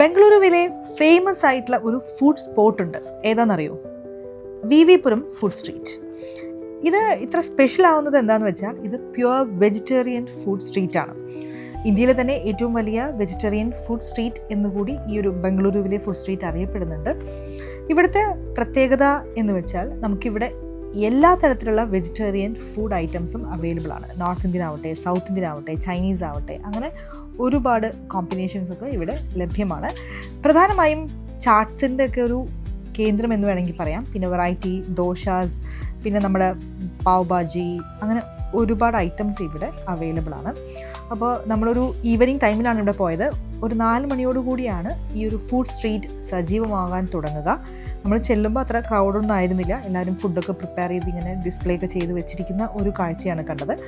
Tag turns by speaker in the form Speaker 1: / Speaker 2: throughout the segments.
Speaker 1: ബംഗളൂരുവിലെ ഫേമസ് ആയിട്ടുള്ള ഒരു ഫുഡ് സ്പോട്ട് ഉണ്ട്. ഏതാണെന്നറിയോ? V V Puram food street ഇത് ഇത്ര സ്പെഷ്യൽ ആവുന്നത് എന്താണെന്ന് വെച്ചാൽ ഇത് പ്യുവർ വെജിറ്റേറിയൻ ഫുഡ് സ്ട്രീറ്റ് ആണ്. ഇന്ത്യയിലെ തന്നെ ഏറ്റവും വലിയ വെജിറ്റേറിയൻ ഫുഡ് സ്ട്രീറ്റ് എന്നുകൂടി ഈ ഒരു ബംഗളൂരുവിലെ ഫുഡ് സ്ട്രീറ്റ് അറിയപ്പെടുന്നുണ്ട്. ഇവിടുത്തെ പ്രത്യേകത എന്ന് വെച്ചാൽ നമുക്കിവിടെ എല്ലാ തരത്തിലുള്ള വെജിറ്റേറിയൻ ഫുഡ് ഐറ്റംസും അവൈലബിൾ ആണ്. നോർത്ത് ഇന്ത്യൻ ആവട്ടെ സൗത്ത് ഇന്ത്യൻ ആവട്ടെ ചൈനീസ് ആവട്ടെ അങ്ങനെ ഒരുപാട് കോമ്പിനേഷൻസ് ഒക്കെ ഇവിടെ ലഭ്യമാണ്. പ്രധാനമായും ചാട്സിന്റെ ഒക്കെ ഒരു കേന്ദ്രം എന്ന് വേണമെങ്കിൽ പറയാം. പിന്നെ വെറൈറ്റി ദോശാസ് പിന്നെ നമ്മുടെ പാവ് ബാജി അങ്ങനെ ഒരുപാട് ഐറ്റംസ് ഇവിടെ അവൈലബിൾ ആണ്. അപ്പോൾ നമ്മളൊരു ഈവനിങ് ടൈമിലാണ് ഇവിടെ പോയത്. ഒരു നാല് മണിയോട് കൂടിയാണ് ഈ ഒരു ഫുഡ് സ്ട്രീറ്റ് സജീവമാകാൻ തുടങ്ങുക. നമ്മൾ ചെല്ലുമ്പോൾ അത്ര ക്രൗഡൊന്നും ആയിരുന്നില്ല. എല്ലാവരും ഫുഡൊക്കെ പ്രിപ്പയർ ചെയ്ത് ഇങ്ങനെ ഡിസ്പ്ലേ ഒക്കെ ചെയ്ത് വെച്ചിരിക്കുന്ന ഒരു കാഴ്ചയാണ് കണ്ടത്.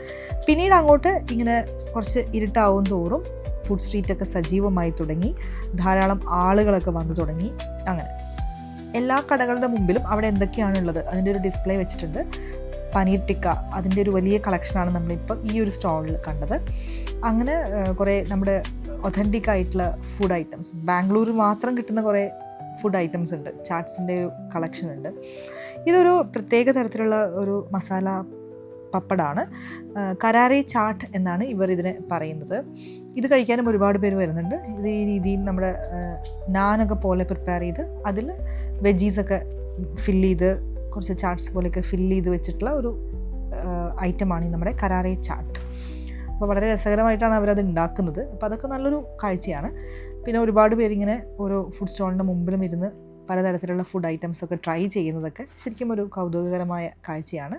Speaker 1: പിന്നീട് അങ്ങോട്ട് ഇങ്ങനെ കുറച്ച് ഇരുട്ടാവും തോറും ഫുഡ് സ്ട്രീറ്റൊക്കെ സജീവമായി തുടങ്ങി. ധാരാളം ആളുകളൊക്കെ വന്നു തുടങ്ങി. അങ്ങനെ എല്ലാ കടകളുടെ മുമ്പിലും അവിടെ എന്തൊക്കെയാണുള്ളത്? അതിന്റെ ഒരു ഡിസ്പ്ലേ വെച്ചിട്ടുണ്ട്. പനീർ ടിക്ക അതിന്റെ ഒരു വലിയ കളക്ഷനാണ് നമ്മളിപ്പോൾ ഈ ഒരു സ്റ്റോളിൽ കണ്ടത്. അങ്ങനെ കുറേ നമ്മുടെ ഒതന്റിക് ആയിട്ടുള്ള ഫുഡ് ഐറ്റംസ് ബാംഗ്ലൂർ മാത്രം കിട്ടുന്ന കുറേ ഫുഡ് ഐറ്റംസ് ഉണ്ട്. ചാട്സിന്റെ കളക്ഷൻ ഉണ്ട്. ഇതൊരു പ്രത്യേക തരത്തിലുള്ള ഒരു മസാല പപ്പടാണ്. കരാറി ചാട്ട് എന്നാണ് ഇവർ ഇതിനെ പറയുന്നത്. ഇത് കഴിക്കാനും ഒരുപാട് പേര് വരുന്നുണ്ട്. ഇത് ഈ രീതിയിൽ നമ്മുടെ നാനൊക്കെ പോലെ പ്രിപ്പയർ ചെയ്ത് അതിൽ വെജീസൊക്കെ ഫില്ല് ചെയ്ത് കുറച്ച് ചാർട്ട്സ് പോലെയൊക്കെ ഫില്ല് ചെയ്ത് വെച്ചിട്ടുള്ള ഒരു ഐറ്റമാണ് ഈ നമ്മുടെ കരാറെ ചാട്ട് അപ്പോൾ വളരെ രസകരമായിട്ടാണ് അവരത് ഉണ്ടാക്കുന്നത്. അപ്പോൾ അതൊക്കെ നല്ലൊരു കാഴ്ചയാണ്. പിന്നെ ഒരുപാട് പേരിങ്ങനെ ഓരോ ഫുഡ് സ്റ്റോളിന്റെ മുമ്പിലും ഇരുന്ന് പലതരത്തിലുള്ള ഫുഡ് ഐറ്റംസ് ഒക്കെ ട്രൈ ചെയ്യുന്നതൊക്കെ ശരിക്കും ഒരു കൗതുകകരമായ കാഴ്ചയാണ്.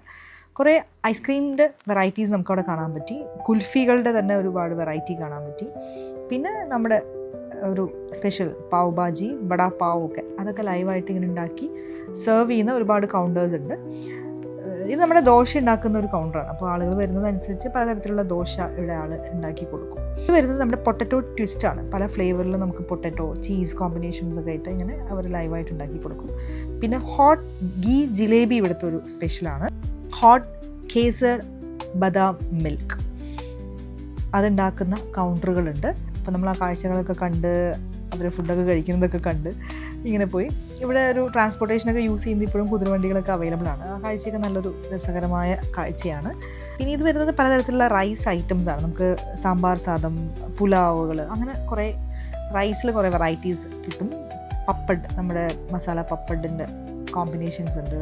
Speaker 1: കുറേ ഐസ്ക്രീമിന്റെ വെറൈറ്റീസ് നമുക്കവിടെ കാണാൻ പറ്റി. കുൽഫികളുടെ തന്നെ ഒരുപാട് വെറൈറ്റി കാണാൻ പറ്റി. പിന്നെ നമ്മുടെ ഒരു സ്പെഷ്യൽ പാവ് ബാജി ബടാ പാവ് ഒക്കെ. അതൊക്കെ ലൈവായിട്ട് ഇങ്ങനെ ഉണ്ടാക്കി സെർവ് ചെയ്യുന്ന ഒരുപാട് കൗണ്ടേഴ്സ് ഉണ്ട്. ഇത് നമ്മുടെ ദോശ ഉണ്ടാക്കുന്ന ഒരു കൗണ്ടറാണ് അപ്പോൾ ആളുകൾ വരുന്നതനുസരിച്ച് പലതരത്തിലുള്ള ദോശ ഇവിടെ ആൾ ഉണ്ടാക്കി കൊടുക്കും. ഇത് വരുന്നത് നമ്മുടെ പൊട്ടറ്റോ ട്വിസ്റ്റാണ് പല ഫ്ലേവറിൽ നമുക്ക് പൊട്ടറ്റോ ചീസ് കോമ്പിനേഷൻസ് ഒക്കെ ആയിട്ട് ഇങ്ങനെ അവർ ലൈവായിട്ട് ഉണ്ടാക്കി കൊടുക്കും. പിന്നെ ഹോട്ട് ഗീ ജിലേബി ഇവിടുത്തെ ഒരു സ്പെഷ്യലാണ് ഹോട്ട് കേസർ ബദാം മിൽക്ക് അതുണ്ടാക്കുന്ന കൗണ്ടറുകളുണ്ട് അപ്പോൾ നമ്മൾ ആ കാഴ്ചകളൊക്കെ കണ്ട് അവർ ഫുഡൊക്കെ കഴിക്കുന്നതൊക്കെ കണ്ട് ഇങ്ങനെ പോയി. ഇവിടെ ഒരു ട്രാൻസ്പോർട്ടേഷനൊക്കെ യൂസ് ചെയ്യുന്ന ഇപ്പോഴും കുതിരവണ്ടികളൊക്കെ അവൈലബിൾ ആണ്. ആ കാഴ്ചയൊക്കെ നല്ലൊരു രസകരമായ കാഴ്ചയാണ്. പിന്നെ ഇത് വരുന്നത് പലതരത്തിലുള്ള റൈസ് ഐറ്റംസ് ആണ്. നമുക്ക് സാമ്പാർ സാദം പുലാവുകൾ അങ്ങനെ കുറേ റൈസിൽ കുറേ വെറൈറ്റീസ് കിട്ടും. പപ്പഡ് നമ്മുടെ മസാല പപ്പഡിന്റെ കോമ്പിനേഷൻസ് ഉണ്ട്.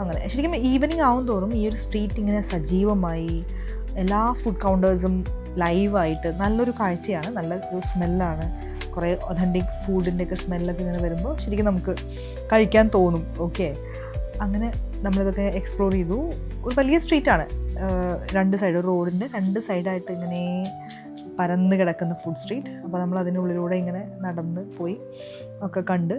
Speaker 1: അങ്ങനെ. ശരിക്കും ഈവനിങ് ആവും തോറും ഈ ഒരു സ്ട്രീറ്റ് ഇങ്ങനെ സജീവമായി എല്ലാ ഫുഡ് കൗണ്ടേഴ്സും ലൈവായിട്ട് നല്ലൊരു കാഴ്ചയാണ്. നല്ല ഒരു സ്മെല്ലാണ്. കുറേ ഒതന്റിക് ഫുഡിന്റെ ഒക്കെ സ്മെല്ലൊക്കെ ഇങ്ങനെ വരുമ്പോൾ ശരിക്കും നമുക്ക് കഴിക്കാൻ തോന്നും. ഓക്കെ അങ്ങനെ നമ്മളിതൊക്കെ എക്സ്പ്ലോർ ചെയ്തു. ഒരു വലിയ സ്ട്രീറ്റാണ് രണ്ട് സൈഡ് റോഡിന്റെ രണ്ട് സൈഡായിട്ട് ഇങ്ങനെ പരന്ന് കിടക്കുന്ന ഫുഡ് സ്ട്രീറ്റ് അപ്പോൾ നമ്മൾ അതിനുള്ളിലൂടെ ഇങ്ങനെ നടന്ന് പോയി ഒക്കെ കണ്ട്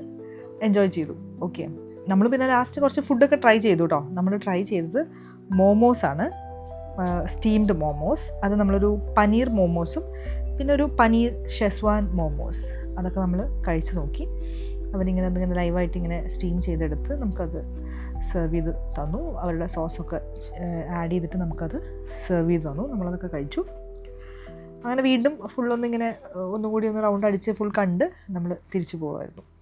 Speaker 1: എൻജോയ് ചെയ്തു. ഓക്കെ നമ്മൾ പിന്നെ ലാസ്റ്റ് കുറച്ച് ഫുഡൊക്കെ ട്രൈ ചെയ്തു കേട്ടോ നമ്മൾ ട്രൈ ചെയ്തത് മോമോസ് ആണ്. സ്റ്റീംഡ് മോമോസ് അത് നമ്മളൊരു പനീർ മോമോസും പിന്നെ ഒരു പനീർ ഷെസ്വാൻ മോമോസ് അതൊക്കെ നമ്മൾ കഴിച്ചു നോക്കി. അവരിങ്ങനെ അതിങ്ങനെ ലൈവായിട്ട് ഇങ്ങനെ സ്റ്റീം ചെയ്തെടുത്ത് നമുക്കത് സെർവ് ചെയ്ത് തന്നു. അവരുടെ സോസൊക്കെ ആഡ് ചെയ്തിട്ട് നമുക്കത് സെർവ് ചെയ്ത് തന്നു. നമ്മളതൊക്കെ കഴിച്ചു. അങ്ങനെ വീണ്ടും ഫുള്ളൊന്നിങ്ങനെ ഒന്നുകൂടി ഒന്ന് റൗണ്ട് അടിച്ച് ഫുൾ കണ്ട് നമ്മൾ തിരിച്ചു പോകുമായിരുന്നു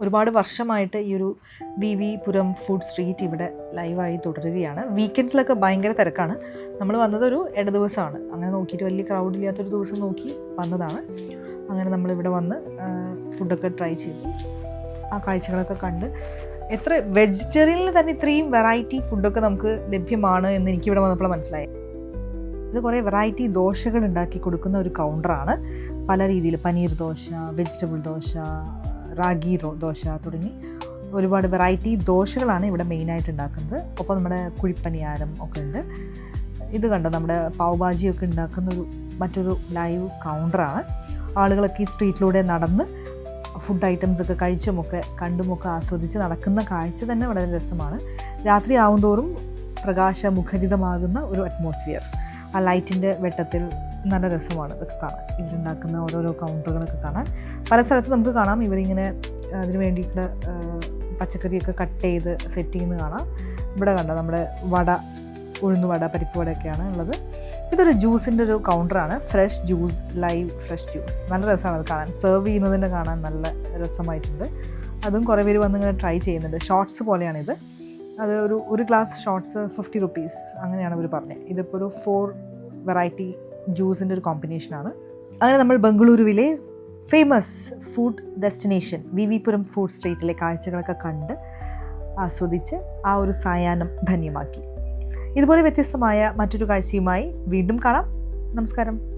Speaker 1: ഒരുപാട് വർഷമായിട്ട് ഈ ഒരു V V Puram food street ഇവിടെ ലൈവായി തുടരുകയാണ്. വീക്കെൻഡ്സിലൊക്കെ ഭയങ്കര തിരക്കാണ്. നമ്മൾ വന്നത് ഒരു ഇട ദിവസമാണ് അങ്ങനെ നോക്കിയിട്ട് വലിയ ക്രൗഡ് ഇല്ലാത്തൊരു ദിവസം നോക്കി വന്നതാണ്. അങ്ങനെ നമ്മളിവിടെ വന്ന് ഫുഡൊക്കെ ട്രൈ ചെയ്തു. ആ കാഴ്ചകളൊക്കെ കണ്ട് എത്ര വെജിറ്റേറിയനിൽ തന്നെ ഇത്രയും വെറൈറ്റി ഫുഡൊക്കെ നമുക്ക് ലഭ്യമാണ് എന്ന് എനിക്കിവിടെ വന്നപ്പോൾ മനസ്സിലായി ഇത് കുറേ വെറൈറ്റി ദോശകൾ ഉണ്ടാക്കി കൊടുക്കുന്ന ഒരു കൗണ്ടറാണ് പല രീതിയിൽ പനീർ ദോശ വെജിറ്റബിൾ ദോശ റാഗി ദോശ തുടങ്ങി ഒരുപാട് വെറൈറ്റി ദോശകളാണ് ഇവിടെ മെയിനായിട്ട് ഉണ്ടാക്കുന്നത്. ഒപ്പം നമ്മുടെ കുഴിപ്പണിയാരം ഒക്കെ ഉണ്ട്. ഇത് കണ്ടോ? നമ്മുടെ പാവ് ഭാജിയൊക്കെ ഉണ്ടാക്കുന്ന ഒരു മറ്റൊരു ലൈവ് കൗണ്ടറാണ് ആളുകളൊക്കെ ഈ സ്ട്രീറ്റിലൂടെ നടന്ന് ഫുഡ് ഐറ്റംസ് ഒക്കെ കഴിച്ചുമൊക്കെ കണ്ടുമൊക്കെ ആസ്വദിച്ച് നടക്കുന്ന കാഴ്ച തന്നെ വളരെ രസമാണ്. രാത്രി ആവുന്തോറും പ്രകാശമുഖരിതമാകുന്ന ഒരു അറ്റ്മോസ്ഫിയർ ആ ലൈറ്റിന്റെ വെട്ടത്തിൽ നല്ല രസമാണ് ഇതൊക്കെ കാണാൻ. ഇവരുണ്ടാക്കുന്ന ഓരോരോ കൗണ്ടറുകളൊക്കെ കാണാൻ. പല സ്ഥലത്ത് നമുക്ക് കാണാം. ഇവരിങ്ങനെ അതിന് വേണ്ടിയിട്ട് പച്ചക്കറിയൊക്കെ കട്ട് ചെയ്ത് സെറ്റ് ചെയ്യുന്നത് കാണാം. ഇവിടെ കണ്ടോ നമ്മുടെ വട ഉഴുന്ന് വട പരിപ്പ് വടയൊക്കെയാണ് ഉള്ളത്. ഇതൊരു ജ്യൂസിന്റെ ഒരു കൗണ്ടറാണ് fresh juice live fresh juice നല്ല രസമാണ് അത് കാണാൻ. സെർവ് ചെയ്യുന്നതിന്റെ കാണാൻ നല്ല രസമായിട്ടുണ്ട്. അതും കുറേ പേര് വന്ന് ഇങ്ങനെ ട്രൈ ചെയ്യുന്നുണ്ട്. ഷോർട്സ് പോലെയാണിത്. അത് ഒരു ഒരു ഗ്ലാസ് ഷോർട്സ് ഫിഫ്റ്റി റുപ്പീസ് അങ്ങനെയാണ് അവർ പറഞ്ഞത്. ഇതിപ്പോൾ ഒരു ഫോർ വെറൈറ്റി ജ്യൂസിന്റെ ഒരു കോമ്പിനേഷനാണ്. അങ്ങനെ നമ്മൾ ബംഗളൂരുവിലെ famous food destination V V Puram food സ്ട്രീറ്റിലെ കാഴ്ചകളൊക്കെ കണ്ട് ആസ്വദിച്ച് ആ ഒരു സായാഹ്നം ധന്യമാക്കി. ഇതുപോലെ വ്യത്യസ്തമായ മറ്റൊരു കാഴ്ചയുമായി വീണ്ടും കാണാം. നമസ്കാരം.